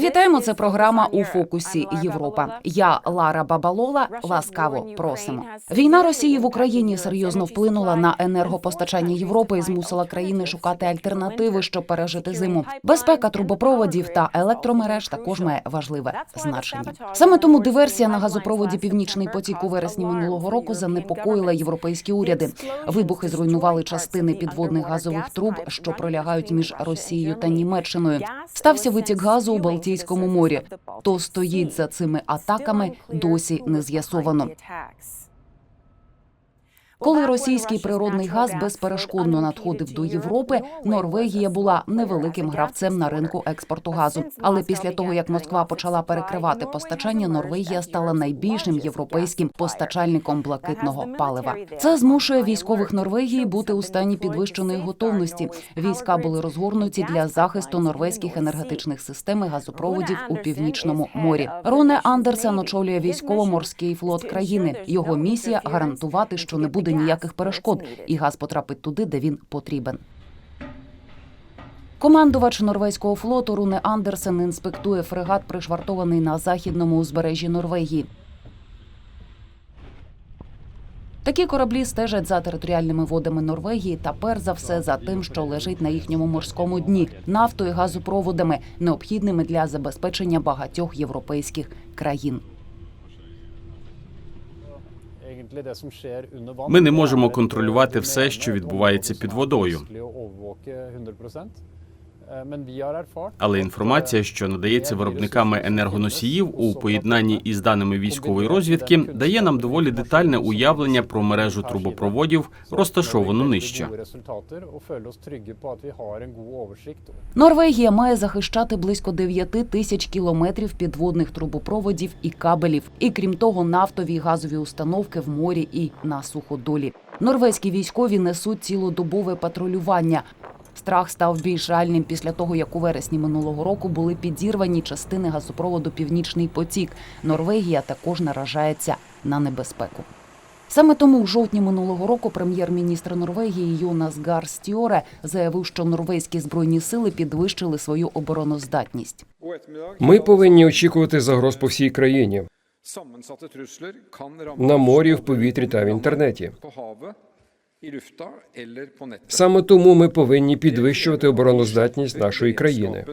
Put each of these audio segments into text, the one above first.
Вітаємо. Це програма у фокусі Європа. Я Лара Бабалола. Ласкаво просимо. Війна Росії в Україні серйозно вплинула на енергопостачання Європи і змусила країни шукати альтернативи, щоб пережити зиму. Безпека трубопроводів та електромереж також має важливе значення. Саме тому диверсія на газопроводі Північний потік у вересні минулого року занепокоїла європейські уряди. Вибухи зруйнували частини підводних газових труб, що пролягають між Росією та Німеччиною. Стався витік газу у Балтійському морі. Хто стоїть за цими атаками, досі не з'ясовано. Коли російський природний газ безперешкодно надходив до Європи, Норвегія була невеликим гравцем на ринку експорту газу. Але після того, як Москва почала перекривати постачання, Норвегія стала найбільшим європейським постачальником блакитного палива. Це змушує військових Норвегії бути у стані підвищеної готовності. Війська були розгорнуті для захисту норвезьких енергетичних систем і газопроводів у північному морі. Роне Андерсен очолює військово-морський флот країни. Його місія гарантувати, що не буде ніяких перешкод, і газ потрапить туди, де він потрібен. Командувач норвезького флоту Руне Андерсен інспектує фрегат, пришвартований на західному узбережжі Норвегії. Такі кораблі стежать за територіальними водами Норвегії та перш за все за тим, що лежить на їхньому морському дні, нафтою, газопроводами, необхідними для забезпечення багатьох європейських країн. Ми не можемо контролювати все, що відбувається під водою. Але інформація, що надається виробниками енергоносіїв у поєднанні із даними військової розвідки, дає нам доволі детальне уявлення про мережу трубопроводів, розташовану нижче. Норвегія має захищати близько 9 тисяч кілометрів підводних трубопроводів і кабелів, і крім того, нафтові і газові установки в морі і на суходолі. Норвезькі військові несуть цілодобове патрулювання. Страх став більш реальним після того, як у вересні минулого року були підірвані частини газопроводу Північний потік. Норвегія також наражається на небезпеку. Саме тому в жовтні минулого року прем'єр-міністр Норвегії Йонас Гар Стіоре заявив, що норвезькі збройні сили підвищили свою обороноздатність. Ми повинні очікувати загроз по всій країні на морі, в повітрі та в інтернеті. Саме тому ми повинні підвищувати обороноздатність нашої країни.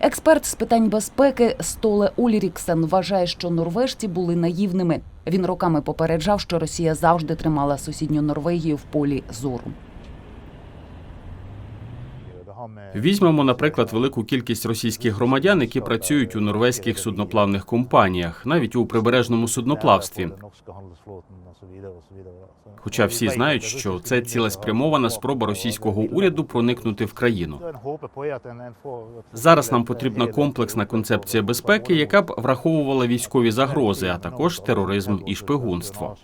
Експерт з питань безпеки Столе Ульріксен вважає, що норвежці були наївними. Він роками попереджав, що Росія завжди тримала сусідню Норвегію в полі зору. Візьмемо, наприклад, велику кількість російських громадян, які працюють у норвезьких судноплавних компаніях, навіть у прибережному судноплавстві. Хоча всі знають, що це цілеспрямована спроба російського уряду проникнути в країну. Зараз нам потрібна комплексна концепція безпеки, яка б враховувала військові загрози, а також тероризм і шпигунство.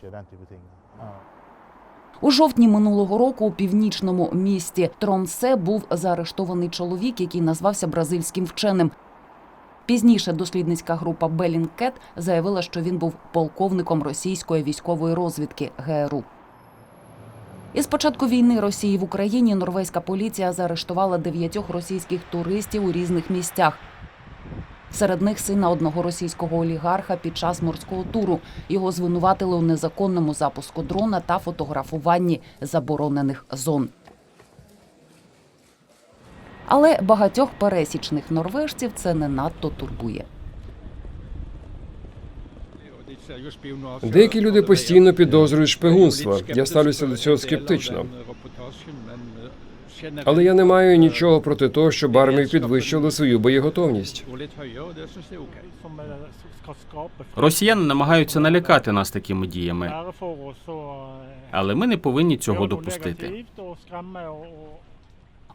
У жовтні минулого року у північному місті Тронсе був заарештований чоловік, який назвався бразильським вченим. Пізніше дослідницька група Белінкет заявила, що він був полковником російської військової розвідки ГРУ. Із початку війни Росії в Україні норвезька поліція заарештувала дев'ятьох російських туристів у різних місцях. Серед них сина одного російського олігарха під час морського туру. Його звинуватили у незаконному запуску дрона та фотографуванні заборонених зон. Але багатьох пересічних норвежців це не надто турбує. Деякі люди постійно підозрюють шпигунство. Я ставлюся до цього скептично. Але я не маю нічого проти того, щоб армії підвищили свою боєготовність. Росіяни намагаються налякати нас такими діями, але ми не повинні цього допустити.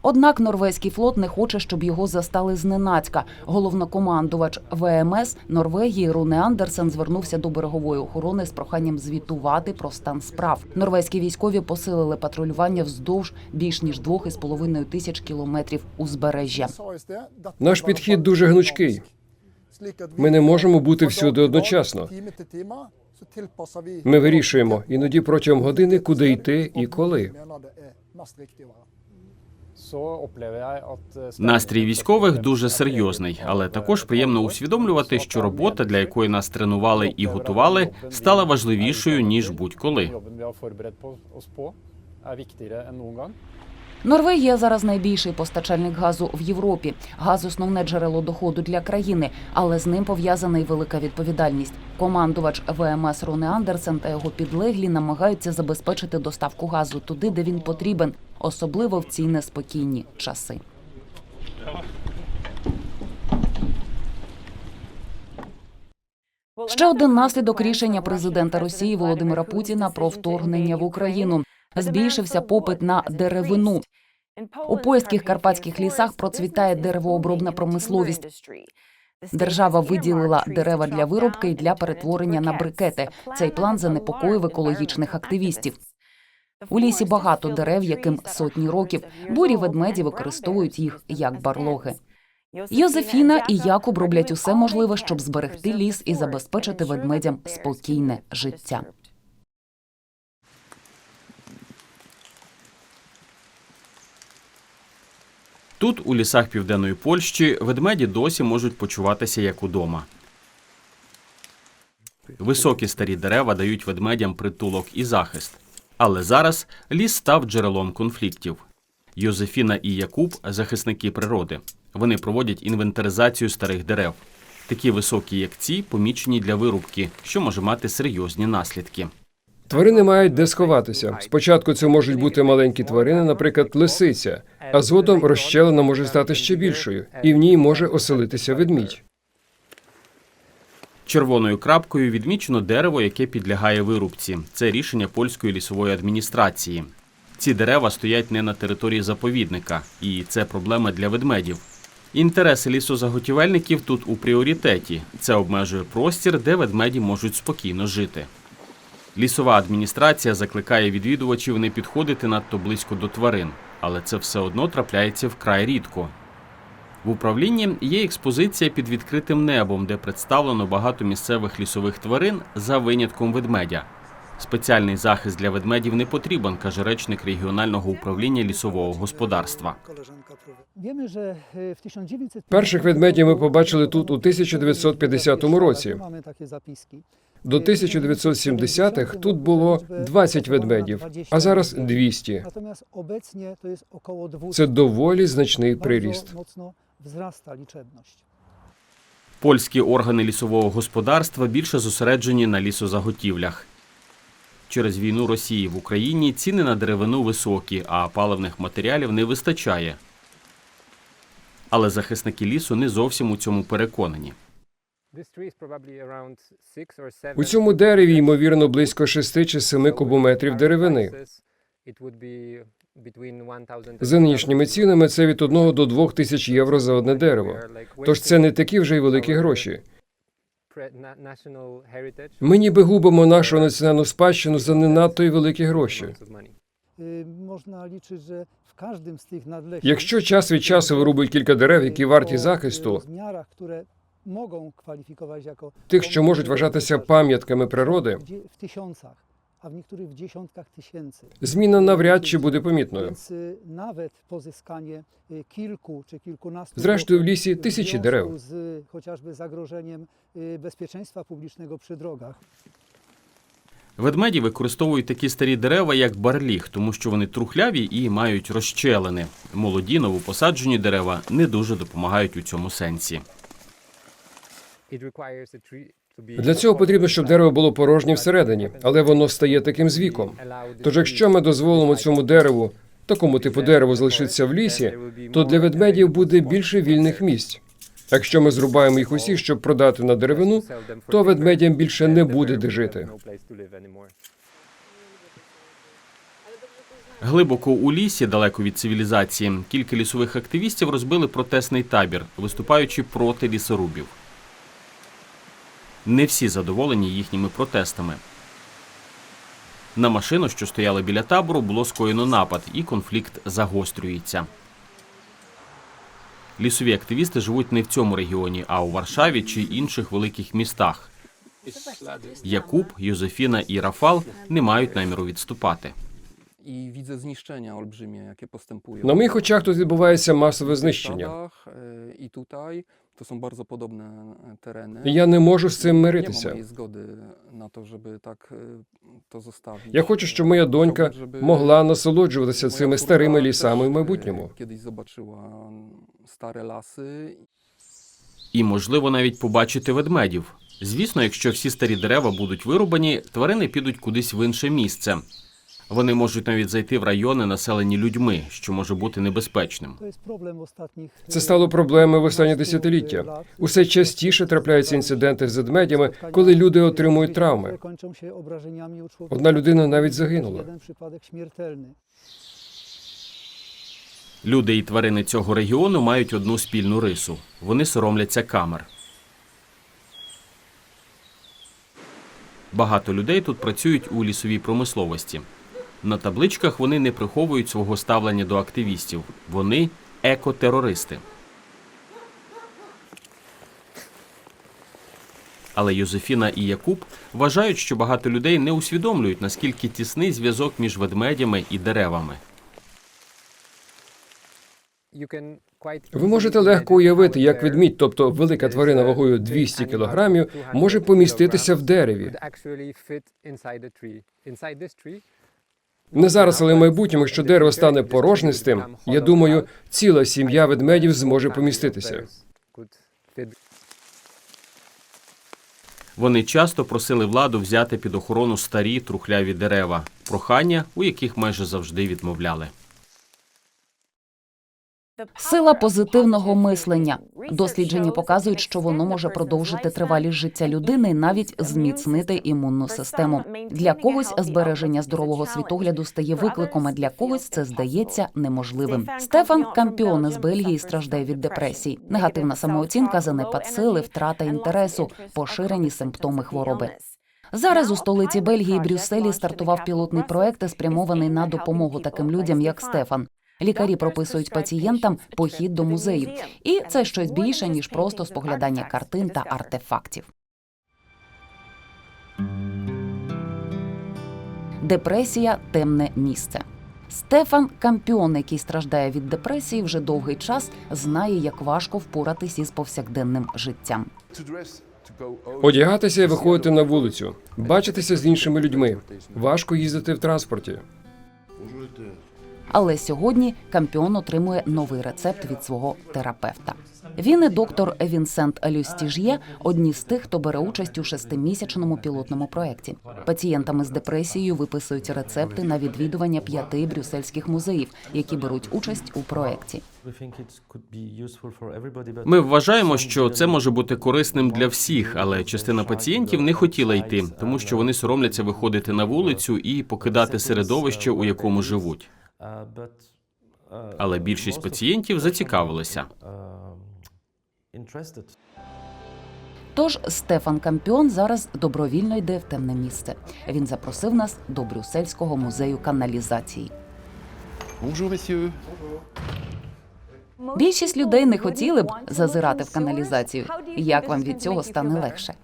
Однак норвезький флот не хоче, щоб його застали зненацька. Головнокомандувач ВМС Норвегії Руне Андерсен звернувся до берегової охорони з проханням звітувати про стан справ. Норвезькі військові посилили патрулювання вздовж більш ніж двох із половиною тисяч кілометрів узбережжя. Наш підхід дуже гнучкий. Ми не можемо бути всюди одночасно. Ми вирішуємо іноді протягом години, куди йти і коли. Настрій військових дуже серйозний, але також приємно усвідомлювати, що робота, для якої нас тренували і готували, стала важливішою ніж будь-коли. Норвегія зараз найбільший постачальник газу в Європі. Газ основне джерело доходу для країни, але з ним пов'язана й велика відповідальність. Командувач ВМС Роне Андерсен та його підлеглі намагаються забезпечити доставку газу туди, де він потрібен, особливо в ці неспокійні часи. Ще один наслідок рішення президента Росії Володимира Путіна про вторгнення в Україну. Збільшився попит на деревину. У польських карпатських лісах процвітає деревообробна промисловість. Держава виділила дерева для вирубки і для перетворення на брикети. Цей план занепокоїв екологічних активістів. У лісі багато дерев, яким сотні років. Бурі ведмеді використовують їх як барлоги. Йозефіна і Якуб роблять усе можливе, щоб зберегти ліс і забезпечити ведмедям спокійне життя. Тут, у лісах південної Польщі, ведмеді досі можуть почуватися як удома. Високі старі дерева дають ведмедям притулок і захист. Але зараз ліс став джерелом конфліктів. Йозефіна і Якуб захисники природи. Вони проводять інвентаризацію старих дерев. Такі високі, як ці, помічені для вирубки, що може мати серйозні наслідки. Тварини мають де сховатися. Спочатку це можуть бути маленькі тварини, наприклад, лисиця, а згодом розщелина може стати ще більшою, і в ній може оселитися ведмідь. Червоною крапкою відмічено дерево, яке підлягає вирубці. Це рішення польської лісової адміністрації. Ці дерева стоять не на території заповідника, і це проблема для ведмедів. Інтереси лісозаготівельників тут у пріоритеті. Це обмежує простір, де ведмеді можуть спокійно жити. Лісова адміністрація закликає відвідувачів не підходити надто близько до тварин, але це все одно трапляється вкрай рідко. В управлінні є експозиція під відкритим небом, де представлено багато місцевих лісових тварин за винятком ведмедя. Спеціальний захист для ведмедів не потрібен, каже речник регіонального управління лісового господарства. Wiemy, że w 1950 Перших ведмедів ми побачили тут у 1950 році. До 1970-х тут було 20 ведмедів, а зараз 200. Natomiast obecnie to jest około 200. Це доволі значний приріст. Wzrasta liczebność. Польські органи лісового господарства більше зосереджені на лісозаготівлях. Через війну Росії в Україні ціни на деревину високі, а паливних матеріалів не вистачає. Але захисники лісу не зовсім у цьому переконані. У цьому дереві, ймовірно, близько 6 чи 7 кубометрів деревини. За нинішніми цінами це від 1 до 2 тисяч євро за одне дерево. Тож це не такі вже й великі гроші. Ми ніби губимо нашу національну спадщину за не надто й великі гроші. Tych Якщо час від часу вирубують кілька дерев, які варті захисту, kwalifikować jako тих, що можуть вважатися пам'ятками природи, w dzie- a w niektórych w dziesiątkach tysięcy. зміна навряд чи буде помітною. Więc y, nawet pozyskanie y, kilku czy kilkunastu Зрештою, в лісі тисячі дерев. chociażby zagrożeniem y, bezpieczeństwa publicznego przy drogach. Ведмеді використовують такі старі дерева, як барліг, тому що вони трухляві і мають розщелини. Молоді новопосаджені дерева не дуже допомагають у цьому сенсі. Для цього потрібно, щоб дерево було порожнє всередині, але воно стає таким з віком. Тож, якщо ми дозволимо цьому дереву, такому типу дереву залишитися в лісі, то для ведмедів буде більше вільних місць. Якщо ми зрубаємо їх усі, щоб продати на деревину, то ведмедям більше не буде де жити. Глибоко у лісі, далеко від цивілізації, кілька лісових активістів розбили протестний табір, виступаючи проти лісорубів. Не всі задоволені їхніми протестами. На машину, що стояла біля табору, було скоєно напад, і конфлікт загострюється. Лісові активісти живуть не в цьому регіоні, а у Варшаві чи інших великих містах. Якуб, Йозефіна і Рафал не мають наміру відступати. widzę zniszczenia olbrzymie, jakie postępują. На моїх очах тут відбувається масове знищення. E, I tutaj to są bardzo podobne tereny. Я не можу з цим миритися. mojej zgody na to, żeby tak to. Я хочу, щоб моя донька могла насолоджуватися цими старими лісами в e, майбутньому. Kiedyś zobaczyła stare lasy І, можливо, навіть побачити ведмедів. Звісно, якщо всі старі дерева будуть вирубані, тварини підуть кудись в інше місце. Вони можуть навіть зайти в райони, населені людьми, що може бути небезпечним. Problem Це стало проблемою в останні десятиліття. Усе частіше трапляються інциденти з ведмедями, коли люди отримують травми. Одна людина навіть загинула. Люди і тварини цього регіону мають одну спільну рису: вони соромляться камер. Багато людей тут працюють у лісовій промисловості. На табличках вони не приховують свого ставлення до активістів. Вони екотерористи. Але Йозефіна і Якуб вважають, що багато людей не усвідомлюють, наскільки тісний зв'язок між ведмедями і деревами. Ви можете легко уявити, як ведмідь, тобто велика тварина вагою 200 кілограмів, може поміститися в дереві. Не зараз, але в майбутньому, що дерево стане порожнистим, я думаю, ціла сім'я ведмедів зможе поміститися. Вони часто просили владу взяти під охорону старі трухляві дерева, прохання, у яких майже завжди відмовляли. Сила позитивного мислення. Дослідження показують, що воно може продовжити тривалість життя людини навіть зміцнити імунну систему. Для когось збереження здорового світогляду стає викликом, а для когось це здається неможливим. Стефан Кампіон з Бельгії страждає від депресії, негативна самооцінка, занепад сили, втрата інтересу, поширені симптоми хвороби. Зараз у столиці Бельгії Брюсселі стартував пілотний проект, спрямований на допомогу таким людям, як Стефан. Лікарі прописують пацієнтам похід до музею, і це щось більше ніж просто споглядання картин та артефактів. Депресія темне місце. Стефан Кампіон, який страждає від депресії вже довгий час, знає, як важко впоратись із повсякденним життям. Одягатися і виходити на вулицю, бачитися з іншими людьми. Важко їздити в транспорті. Але сьогодні Кампіон отримує новий рецепт від свого терапевта. Він і доктор Вінсент Люстіж'є одні з тих, хто бере участь у шестимісячному пілотному проєкті. Пацієнтами з депресією виписують рецепти на відвідування п'яти брюссельських музеїв, які беруть участь у проєкті. Ми вважаємо, що це може бути корисним для всіх, але частина пацієнтів не хотіла йти, тому що вони соромляться виходити на вулицю і покидати середовище, у якому живуть. Але більшість пацієнтів зацікавилися. Тож Стефан Кампіон зараз добровільно йде в темне місце. Він запросив нас до Брюссельського музею каналізації. Bonjour messieurs. Більшість людей не хотіли б зазирати в каналізацію. Як вам від цього стане легше?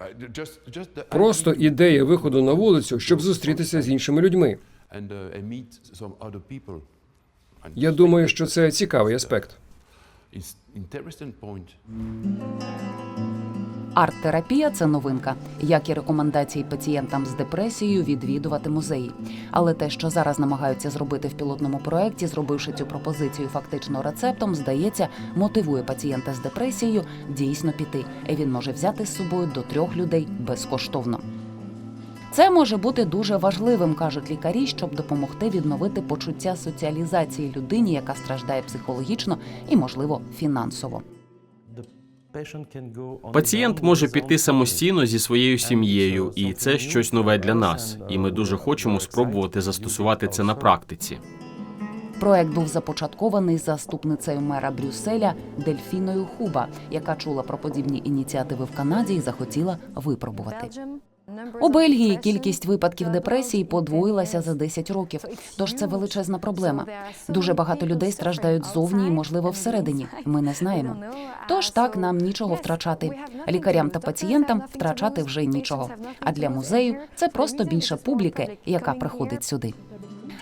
Uh, Просто ідея виходу на вулицю, щоб зустрітися з іншими людьми. Uh, Я думаю, що це цікавий аспект. Арт-терапія це новинка, як і рекомендації пацієнтам з депресією відвідувати музеї. Але те, що зараз намагаються зробити в пілотному проєкті, зробивши цю пропозицію фактично рецептом, здається, мотивує пацієнта з депресією дійсно піти. І він може взяти з собою до трьох людей безкоштовно. Це може бути дуже важливим, кажуть лікарі, щоб допомогти відновити почуття соціалізації людині, яка страждає психологічно і, можливо, фінансово. Пацієнт може піти самостійно зі своєю сім'єю, і це щось нове для нас. І ми дуже хочемо спробувати застосувати це на практиці. Проект був започаткований заступницею мера Брюсселя Дельфіною Хуба, яка чула про подібні ініціативи в Канаді і захотіла випробувати. У Бельгії кількість випадків депресії подвоїлася за 10 років. Тож це величезна проблема. Дуже багато людей страждають ззовні і, можливо, всередині. Ми не знаємо. Тож так нам нічого втрачати. Лікарям та пацієнтам втрачати вже нічого. А для музею це просто більше публіки, яка приходить сюди.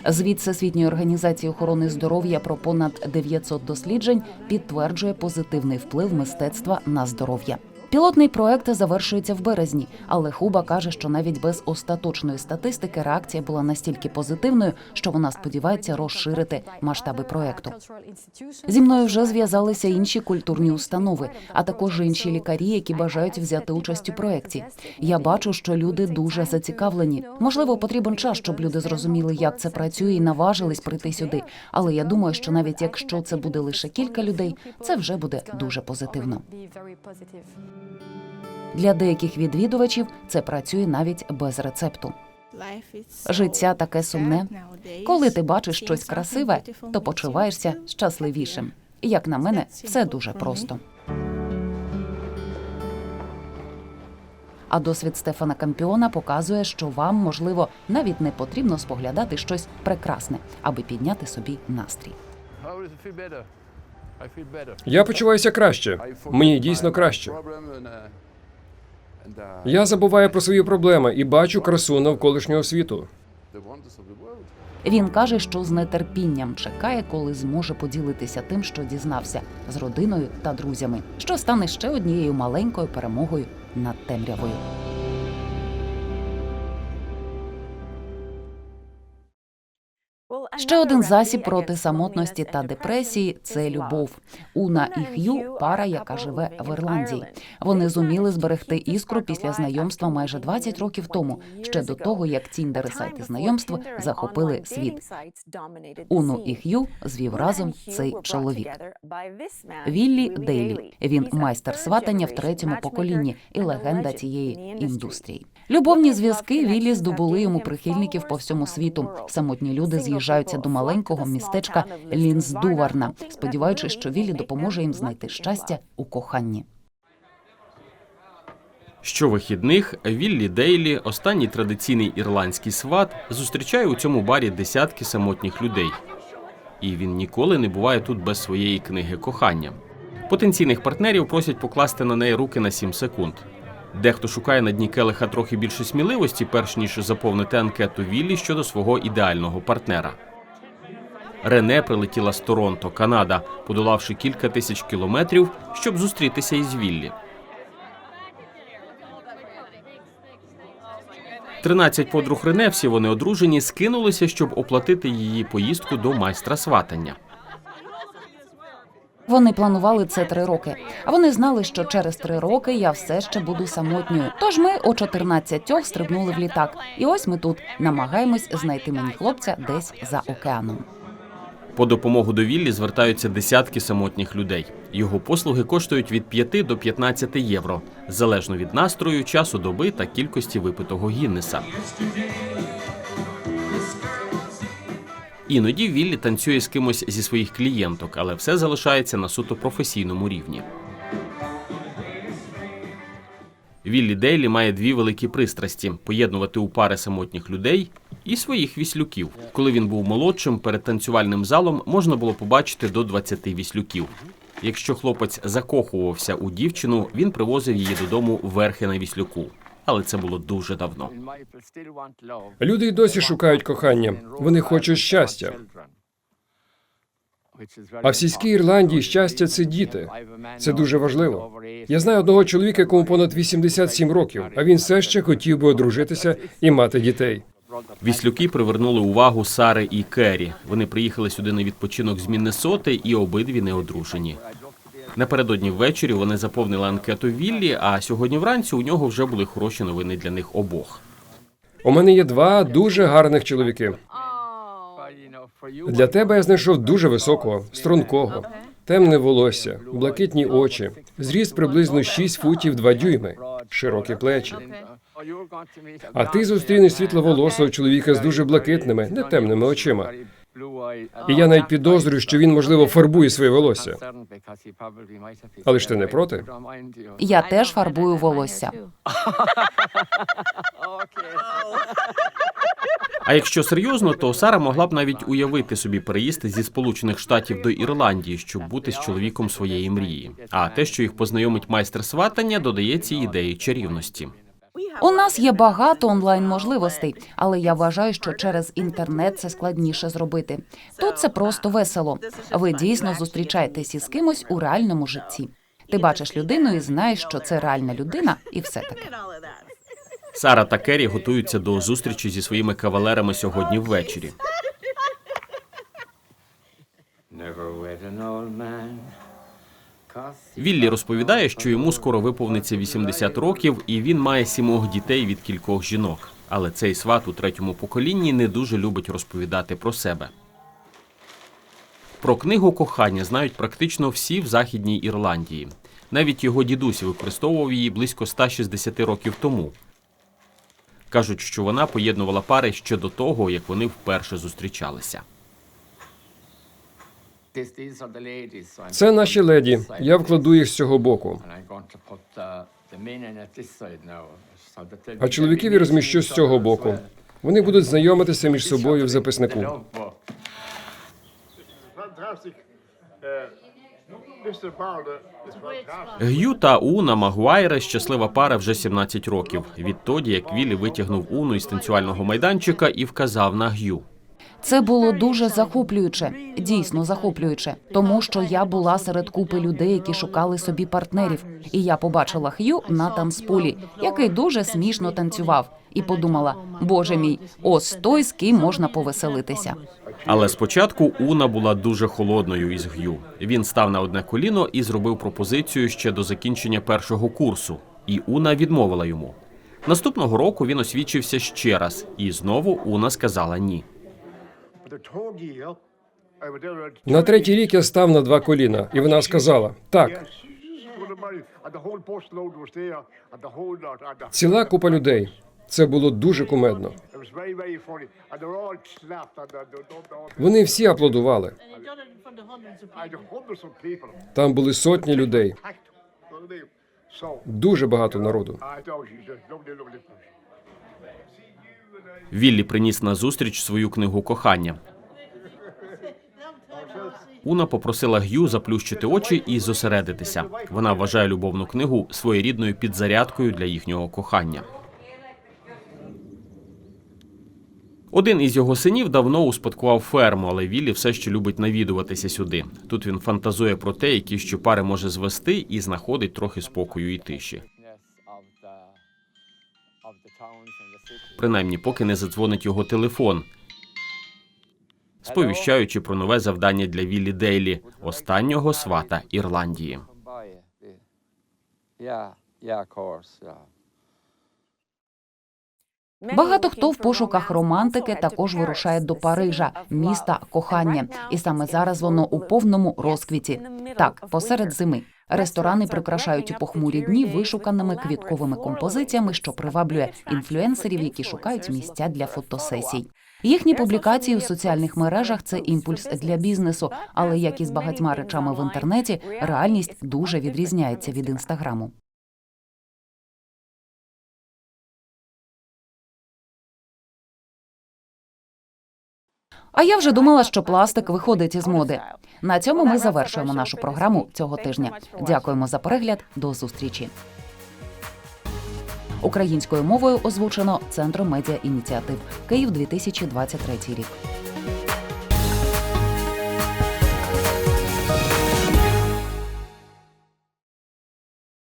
Звіт Всесвітньої організації охорони здоров'я про понад 900 досліджень підтверджує позитивний вплив мистецтва на здоров'я. Пілотний проект завершується в березні, але Хуба каже, що навіть без остаточної статистики реакція була настільки позитивною, що вона сподівається розширити масштаби проекту. Зі мною вже зв'язалися інші культурні установи, а також інші лікарі, які бажають взяти участь у проєкті. Я бачу, що люди дуже зацікавлені. Можливо, потрібен час, щоб люди зрозуміли, як це працює, і наважились прийти сюди. Але я думаю, що навіть якщо це буде лише кілька людей, це вже буде дуже позитивно. Для деяких відвідувачів це працює навіть без рецепту. Життя таке сумне. Коли ти бачиш щось красиве, то почуваєшся щасливішим. Як на мене, все дуже просто. А досвід Стефана Кампіона показує, що вам, можливо, навіть не потрібно споглядати щось прекрасне, аби підняти собі настрій. Я почуваюся краще. Мені дійсно краще. Я забуваю про свої проблеми і бачу красу навколишнього світу. Він каже, що з нетерпінням чекає, коли зможе поділитися тим, що дізнався з родиною та друзями, що стане ще однією маленькою перемогою над темрявою. Ще один засіб проти самотності та депресії це любов. Уна і Х'ю пара, яка живе в Ірландії. Вони зуміли зберегти іскру після знайомства майже 20 років тому, ще до того як Тіндер і сайти знайомств захопили світ. Уну і Х'ю звів разом цей чоловік. Віллі Дейлі. Він майстер сватання в третьому поколінні і легенда цієї індустрії. Любовні зв'язки Віллі здобули йому прихильників по всьому світу. Самотні люди з'їжджаються до маленького містечка Лінсдуварна, сподіваючись, що Віллі допоможе їм знайти щастя у коханні. Щовихідних Віллі Дейлі, останній традиційний ірландський сват, зустрічає у цьому барі десятки самотніх людей. І він ніколи не буває тут без своєї книги кохання. Потенційних партнерів просять покласти на неї руки на 7 секунд. Дехто шукає на дні келиха трохи більше сміливості, перш ніж заповнити анкету Віллі щодо свого ідеального партнера. Рене прилетіла з Торонто, Канада, подолавши кілька тисяч кілометрів, щоб зустрітися із Віллі. 13 подруг Рене, всі вони одружені, скинулися, щоб оплатити її поїздку до майстра сватання. Вони планували це три роки. А вони знали, що через три роки я все ще буду самотньою. Тож ми о 14 стрибнули в літак. І ось ми тут намагаємось знайти мені хлопця десь за океаном. По допомогу до Віллі звертаються десятки самотніх людей. Його послуги коштують від 5 до 15 євро, залежно від настрою, часу доби та кількості випитого Гіннеса. Іноді Віллі танцює з кимось зі своїх клієнток, але все залишається на суто професійному рівні. Віллі Дейлі має дві великі пристрасті: поєднувати у пари самотніх людей і своїх віслюків. Коли він був молодшим, перед танцювальним залом можна було побачити до 20 віслюків. Якщо хлопець закохувався у дівчину, він привозив її додому верхи на віслюку. Але це було дуже давно. Люди й досі шукають кохання. Вони хочуть щастя. А в сільській Ірландії щастя це діти. Це дуже важливо. Я знаю одного чоловіка, якому понад 87 років, а він все ще хотів би одружитися і мати дітей. Віслюки привернули увагу Сари і Керрі. Вони приїхали сюди на відпочинок з Міннесоти і обидві не одружені. Напередодні ввечері вони заповнили анкету Віллі, а сьогодні вранці у нього вже були хороші новини для них обох. У мене є два дуже гарних чоловіки. Для тебе я знайшов дуже високого, стрункого, темне волосся, блакитні очі, зріст приблизно 6 футів 2 дюйми, широкі плечі. А ти зустрінеш світловолосого чоловіка з дуже блакитними, не темними очима. І я навіть підозрюю, що він, можливо, фарбує своє волосся. Але ж ти не проти? Я теж фарбую волосся. А якщо серйозно, то Сара могла б навіть уявити собі переїзд зі Сполучених Штатів до Ірландії, щоб бути з чоловіком своєї мрії. А те, що їх познайомить майстер сватання, додає цій ідеї чарівності. У нас є багато онлайн можливостей, але я вважаю, що через інтернет це складніше зробити. Тут це просто весело. Ви дійсно зустрічаєтесь із кимось у реальному житті. Ти бачиш людину і знаєш, що це реальна людина, і все таке. Сара та Керрі готуються до зустрічі зі своїми кавалерами сьогодні ввечері. Віллі розповідає, що йому скоро виповниться 80 років, і він має сімох дітей від кількох жінок. Але цей сват у третьому поколінні не дуже любить розповідати про себе. Про книгу кохання знають практично всі в Західній Ірландії. Навіть його дідусь використовував її близько 160 років тому. Кажуть, що вона поєднувала пари ще до того, як вони вперше зустрічалися. Це наші леді. Я вкладу їх з цього боку. А чоловіків я розміщу з цього боку. Вони будуть знайомитися між собою в записнику. Uh. Г'ю та Уна Магуайре щаслива пара вже 17 років. Відтоді, як Віллі витягнув Уну із танцювального майданчика і вказав на Г'ю. Це було дуже захоплююче, дійсно захоплююче, тому що я була серед купи людей, які шукали собі партнерів, і я побачила Х'ю на танцполі, який дуже смішно танцював, і подумала: Боже мій, ось той, з ким можна повеселитися. Але спочатку Уна була дуже холодною із Г'ю. Він став на одне коліно і зробив пропозицію ще до закінчення першого курсу. І Уна відмовила йому. Наступного року він освічився ще раз, і знову Уна сказала ні. На третій рік я став на два коліна, і вона сказала: так, ціла купа людей. Це було дуже кумедно. Вони всі аплодували. Там були сотні людей, дуже багато народу. Віллі приніс на зустріч свою книгу кохання. Уна попросила Г'ю заплющити очі і зосередитися. Вона вважає любовну книгу своєрідною підзарядкою для їхнього кохання. Один із його синів давно успадкував ферму, але Віллі все ще любить навідуватися сюди. Тут він фантазує про те, які ще пари може звести, і знаходить трохи спокою і тиші. Принаймні, поки не задзвонить його телефон, сповіщаючи про нове завдання для Віллі Дейлі, останнього свата Ірландії. Багато хто в пошуках романтики також вирушає до Парижа, міста кохання, і саме зараз воно у повному розквіті. Так, посеред зими. Ресторани прикрашають у похмурі дні вишуканими квітковими композиціями, що приваблює інфлюенсерів, які шукають місця для фотосесій. Їхні публікації у соціальних мережах це імпульс для бізнесу, але як і з багатьма речами в інтернеті, реальність дуже відрізняється від інстаграму. А я вже думала, що пластик виходить із моди. На цьому ми завершуємо нашу програму цього тижня. Дякуємо за перегляд. До зустрічі. Українською мовою озвучено Центром медіа ініціатив Київ 2023 рік.